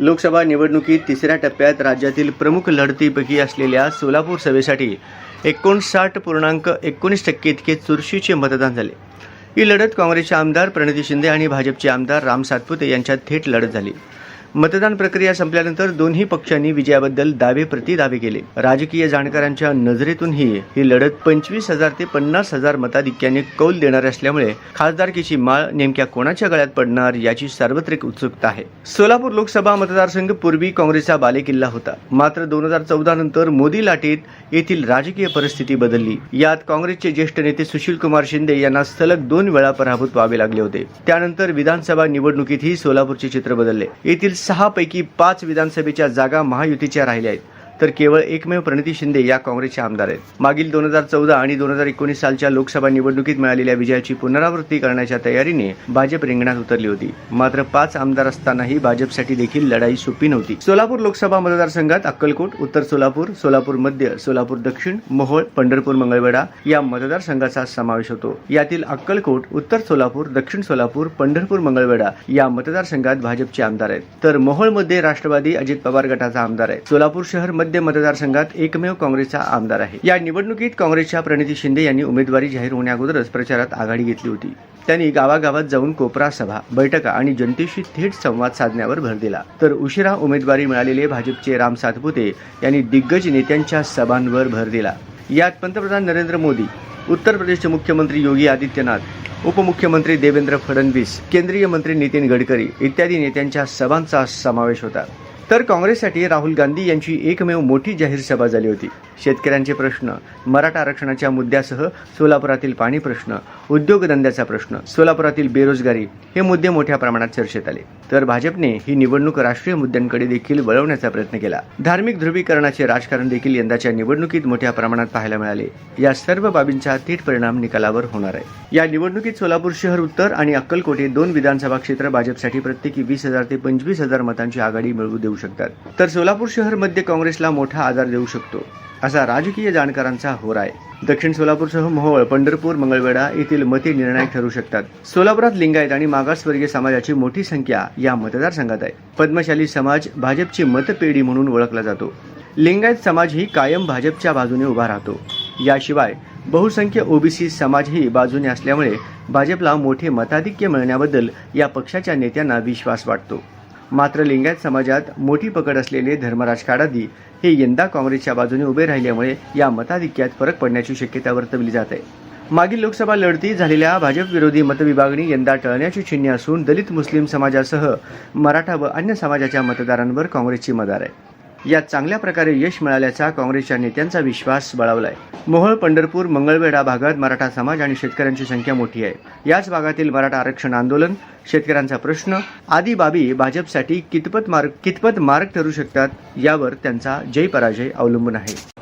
लोकसभा निवडणुकीत तिसऱ्या टप्प्यात राज्यातील प्रमुख लढतीपैकी असलेल्या सोलापूर सभेसाठी एकोणसाठ पूर्णांक एकोणीस टक्के इतके चुरशीचे मतदान झाले. ही लढत काँग्रेसचे आमदार प्रणिती शिंदे आणि भाजपचे आमदार राम सातपुते यांच्यात थेट लढत झाली. मतदान प्रक्रिया संपल्यानंतर दोन्ही पक्षांनी विजयाबद्दल दावे प्रतिदावे केले. राजकीय जाणकारांच्या नजरेतूनही ही लढत पंचवीस हजार ते पन्नास हजार मताधिक्याने कौल देणार असल्यामुळे खासदारकीची माळ नेमक्या कोणाच्या गळ्यात पडणार याची सार्वत्रिक उत्सुकता आहे. सोलापूर लोकसभा मतदारसंघ पूर्वी काँग्रेसचा बालेकिल्ला होता. मात्र दोन हजार चौदा नंतर मोदी लाटेत येथील राजकीय परिस्थिती बदलली. यात काँग्रेसचे ज्येष्ठ नेते सुशील कुमार शिंदे यांना सलग दोन वेळा पराभूत व्हावे लागले होते. त्यानंतर विधानसभा निवडणुकीतही सोलापूरचे चित्र बदलले. येथील सहापैकी पाच विधानसभेच्या जागा महायुतीच्या राहिल्या आहेत. तर केवळ एकमेव प्रणिती शिंदे या काँग्रेसचे आमदार आहेत. मागील दोन हजार चौदा आणि दोन हजार एकोणीस सालच्या लोकसभा निवडणुकीत मिळालेल्या विजयाची पुनरावृत्ती करण्याच्या तयारीने भाजप रिंगणात उतरली होती. मात्र पाच आमदार असतानाही भाजपसाठी देखील लढाई सोपी नव्हती. सोलापूर लोकसभा मतदारसंघात अक्कलकोट उत्तर सोलापूर सोलापूर मध्य सोलापूर दक्षिण मोहोळ पंढरपूर मंगळवेढा या मतदारसंघाचा समावेश होतो. यातील अक्कलकोट उत्तर सोलापूर दक्षिण सोलापूर पंढरपूर मंगळवेढा या मतदारसंघात भाजपचे आमदार आहेत. तर मोहोळमध्ये राष्ट्रवादी अजित पवार गटाचा आमदार आहे. सोलापूर शहर मध्य मतदारसंघात एकमेव काँग्रेसचा आमदार आहे. या निवडणुकीत काँग्रेसच्या प्रणिती शिंदे यांनी उमेदवारी जाहीर होण्याअगोदरच प्रचारात आघाडी घेतली होती. त्यांनी गावागावात जाऊन कोपरा सभा बैठका आणि जनतेशी थेट संवाद साधण्यावर भर दिला. तर उशिरा उमेदवारी मिळालेले भाजपचे राम सातपुते यांनी दिग्गज नेत्यांच्या सभांवर भर दिला. यात पंतप्रधान नरेंद्र मोदी उत्तर प्रदेशचे मुख्यमंत्री योगी आदित्यनाथ उपमुख्यमंत्री देवेंद्र फडणवीस केंद्रीय मंत्री नितीन गडकरी इत्यादी नेत्यांच्या सभांचा समावेश होता. तर काँग्रेससाठी राहुल गांधी यांची एकमेव मोठी जाहीर सभा झाली होती. शेतकऱ्यांचे प्रश्न मराठा आरक्षणाच्या मुद्द्यासह सोलापुरातील पाणी प्रश्न उद्योगधंद्याचा प्रश्न सोलापुरातील बेरोजगारी हे मुद्दे मोठ्या प्रमाणात चर्चेत आले. तर भाजपने ही निवडणूक राष्ट्रीय मुद्द्यांकडे देखील वळवण्याचा प्रयत्न केला. धार्मिक ध्रुवीकरणाचे राजकारण देखील यंदाच्या निवडणुकीत मोठ्या प्रमाणात पाहायला मिळाले. या सर्व बाबींचा थेट परिणाम निकालावर होणार आहे. या निवडणुकीत सोलापूर शहर उत्तर आणि अक्कलकोटे दोन विधानसभा क्षेत्र भाजपसाठी प्रत्येकी वीस हजार ते पंचवीस हजार मतांची आघाडी मिळवू देऊ शकतात. तर सोलापूर शहर मध्य काँग्रेसला मोठा आधार देऊ शकतो असा राजकीय जाणकारांचा होर आहे. दक्षिण सोलापूरसह मोहोळ पंढरपूर मंगळवेढा येथील मते निर्णायक ठरू शकतात. सोलापुरात लिंगायत आणि मागासवर्गीय समाजाची मोठी संख्या या मतदारसंघात आहे. पद्मशाली समाज भाजपची मतपेढी म्हणून ओळखला जातो. लिंगायत समाज ही कायम भाजपच्या बाजूने उभा राहतो. याशिवाय बहुसंख्य ओबीसी समाजही बाजूने असल्यामुळे भाजपला मोठे मताधिक्य मिळण्याबद्दल या पक्षाच्या नेत्यांना विश्वास वाटतो. मात्र लिंगायत समाजात मोठी पकड असलेले धर्मराज काडादी हे यंदा काँग्रेसच्या बाजूने उभे राहिल्यामुळे या मताधिक्यात फरक पडण्याची शक्यता वर्तवली जात आहे. मागील लोकसभा लढतीत झालेल्या भाजप विरोधी मतविभागणी यंदा टळण्याची चिन्हे असून दलित मुस्लिम समाजासह मराठा व अन्य समाजाच्या मतदारांवर काँग्रेसची मदार आहे. यात चांगल्या प्रकारे यश मिळाल्याचा काँग्रेसच्या नेत्यांचा विश्वास बळावलाय. मोहोळ पंढरपूर मंगळवेढा भागात मराठा समाज आणि शेतकऱ्यांची संख्या मोठी आहे. याच भागातील मराठा आरक्षण आंदोलन शेतकऱ्यांचा प्रश्न आदी बाबी भाजपसाठी कितपत मार्ग कितपत मार्ग ठरू शकतात यावर त्यांचा जय पराजय अवलंबून आहे.